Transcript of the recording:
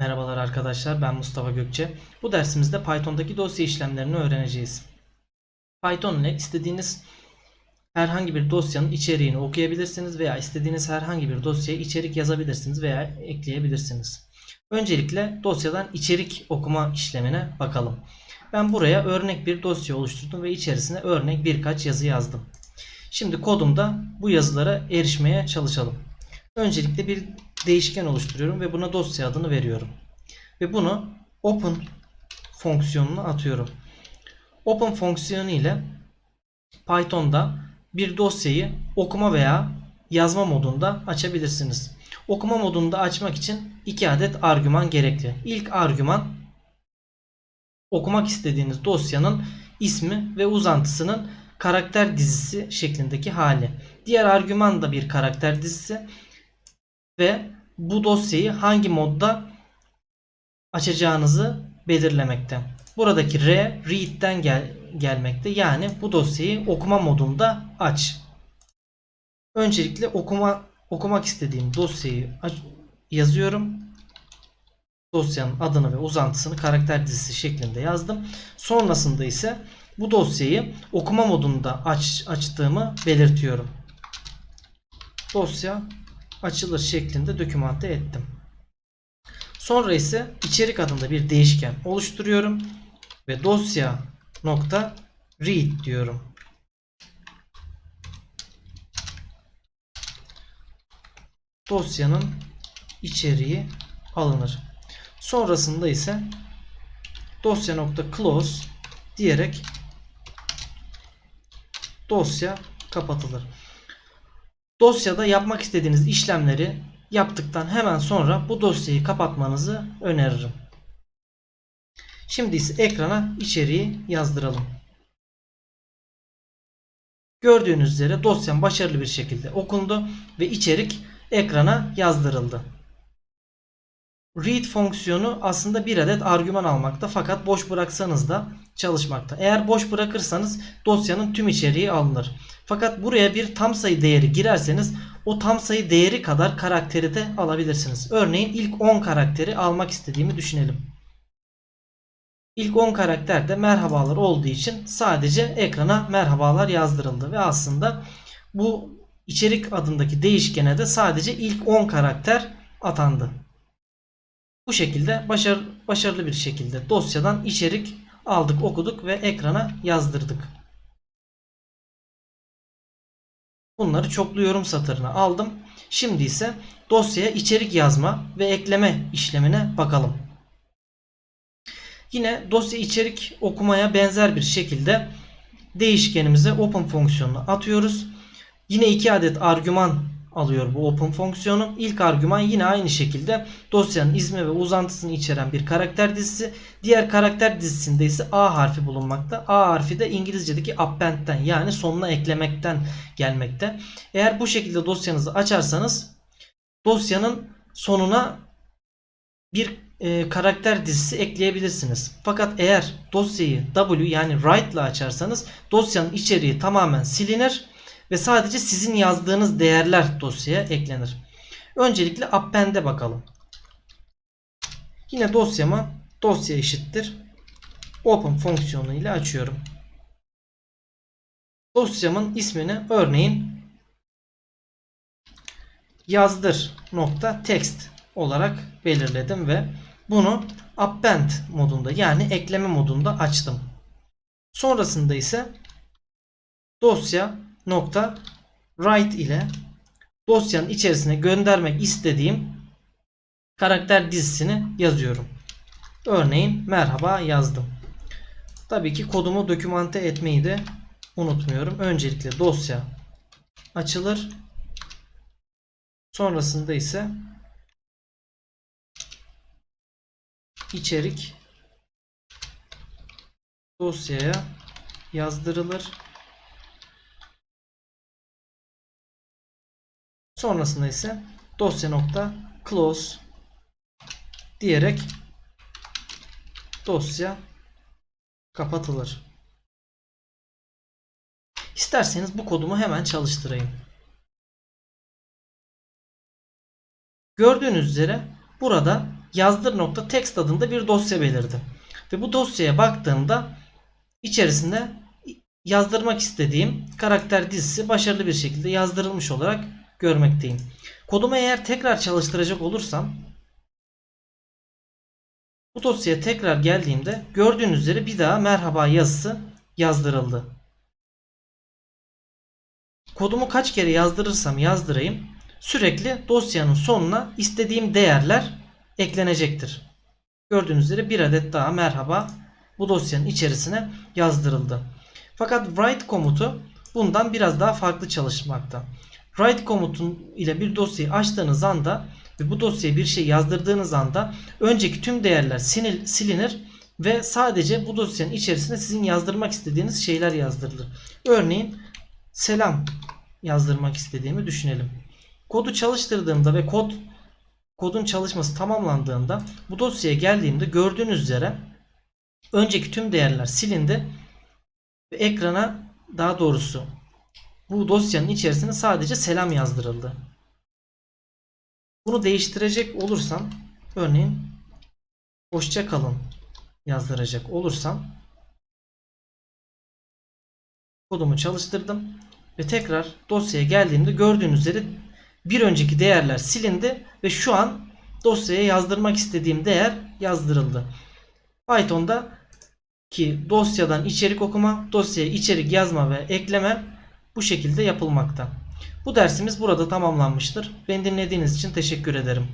Merhabalar arkadaşlar ben Mustafa Gökçe. Bu dersimizde Python'daki dosya işlemlerini öğreneceğiz. Python ile istediğiniz herhangi bir dosyanın içeriğini okuyabilirsiniz veya istediğiniz herhangi bir dosyaya içerik yazabilirsiniz veya ekleyebilirsiniz. Öncelikle dosyadan içerik okuma işlemine bakalım. Ben buraya örnek bir dosya oluşturdum ve içerisine örnek birkaç yazı yazdım. Şimdi kodumda bu yazılara erişmeye çalışalım. Öncelikle bir değişken oluşturuyorum ve buna dosya adını veriyorum. Ve bunu open fonksiyonuna atıyorum. Open fonksiyonu ile Python'da bir dosyayı okuma veya yazma modunda açabilirsiniz. Okuma modunda açmak için iki adet argüman gerekli. İlk argüman okumak istediğiniz dosyanın ismi ve uzantısının karakter dizisi şeklindeki hali. Diğer argüman da bir karakter dizisi ve bu dosyayı hangi modda açacağınızı belirlemekte. Buradaki R read'den gel gelmekte. Yani bu dosyayı okuma modunda aç. Öncelikle okuma okumak istediğim dosyayı yazıyorum. Dosyanın adını ve uzantısını karakter dizisi şeklinde yazdım. Sonrasında ise bu dosyayı okuma modunda aç açtığımı belirtiyorum. Dosya açılır şeklinde dokümante ettim. Sonra ise içerik adında bir değişken oluşturuyorum ve dosya nokta read diyorum. Dosyanın içeriği alınır. Sonrasında ise dosya nokta close diyerek dosya kapatılır. Dosyada yapmak istediğiniz işlemleri yaptıktan hemen sonra bu dosyayı kapatmanızı öneririm. Şimdi ise ekrana içeriği yazdıralım. Gördüğünüz üzere dosyam başarılı bir şekilde okundu ve içerik ekrana yazdırıldı. Read fonksiyonu aslında bir adet argüman almakta fakat boş bıraksanız da çalışmakta. Eğer boş bırakırsanız dosyanın tüm içeriği alınır. Fakat buraya bir tam sayı değeri girerseniz o tam sayı değeri kadar karakteri de alabilirsiniz. Örneğin ilk 10 karakteri almak istediğimi düşünelim. İlk 10 karakter de merhabalar olduğu için sadece ekrana merhabalar yazdırıldı ve aslında bu içerik adındaki değişkene de sadece ilk 10 karakter atandı. Bu şekilde başar, başarılı bir şekilde dosyadan içerik aldık, okuduk ve ekrana yazdırdık. Bunları çoklu yorum satırına aldım. Şimdi ise dosyaya içerik yazma ve ekleme işlemine bakalım. Yine dosya içerik okumaya benzer bir şekilde değişkenimize open fonksiyonunu atıyoruz. Yine iki adet argüman alıyor bu open fonksiyonu. İlk argüman yine aynı şekilde dosyanın ismi ve uzantısını içeren bir karakter dizisi. Diğer karakter dizisinde ise A harfi bulunmakta. A harfi de İngilizce'deki append'den yani sonuna eklemekten gelmekte. Eğer bu şekilde dosyanızı açarsanız dosyanın sonuna bir e, karakter dizisi ekleyebilirsiniz. Fakat eğer dosyayı W yani write ile açarsanız dosyanın içeriği tamamen silinir ve sadece sizin yazdığınız değerler dosyaya eklenir. Öncelikle append'e bakalım. Yine dosyama dosya eşittir open fonksiyonu ile açıyorum. Dosyamın ismini örneğin yazdır nokta text olarak belirledim ve bunu append modunda yani ekleme modunda açtım. Sonrasında ise dosya nokta write ile dosyanın içerisine göndermek istediğim karakter dizisini yazıyorum. Örneğin merhaba yazdım. Tabii ki kodumu dokümante etmeyi de unutmuyorum. Öncelikle dosya açılır. Sonrasında ise içerik dosyaya yazdırılır. Sonrasında ise dosya nokta close diyerek dosya kapatılır. İsterseniz bu kodumu hemen çalıştırayım. Gördüğünüz üzere burada yazdır.txt adında bir dosya belirdi. Ve bu dosyaya baktığımda içerisinde yazdırmak istediğim karakter dizisi başarılı bir şekilde yazdırılmış olarak görmekteyim. Kodumu eğer tekrar çalıştıracak olursam bu dosyaya tekrar geldiğimde gördüğünüz üzere bir daha merhaba yazısı yazdırıldı. Kodumu kaç kere yazdırırsam yazdırayım sürekli dosyanın sonuna istediğim değerler eklenecektir. Gördüğünüz üzere bir adet daha merhaba bu dosyanın içerisine yazdırıldı. Fakat write komutu bundan biraz daha farklı çalışmakta. Write komutun ile bir dosyayı açtığınız anda ve bu dosyaya bir şey yazdırdığınız anda önceki tüm değerler sinil, silinir ve sadece bu dosyanın içerisine sizin yazdırmak istediğiniz şeyler yazdırılır. Örneğin selam yazdırmak istediğimi düşünelim. Kodu çalıştırdığımda ve kod kodun çalışması tamamlandığında bu dosyaya geldiğimde gördüğünüz üzere önceki tüm değerler silindi ve ekrana daha doğrusu bu dosyanın içerisine sadece selam yazdırıldı. Bunu değiştirecek olursam örneğin hoşça kalın yazdıracak olursam kodumu çalıştırdım ve tekrar dosyaya geldiğimde gördüğünüz üzere bir önceki değerler silindi ve şu an dosyaya yazdırmak istediğim değer yazdırıldı. Python'da ki dosyadan içerik okuma, dosyaya içerik yazma ve ekleme bu şekilde yapılmakta. Bu dersimiz burada tamamlanmıştır. Beni dinlediğiniz için teşekkür ederim.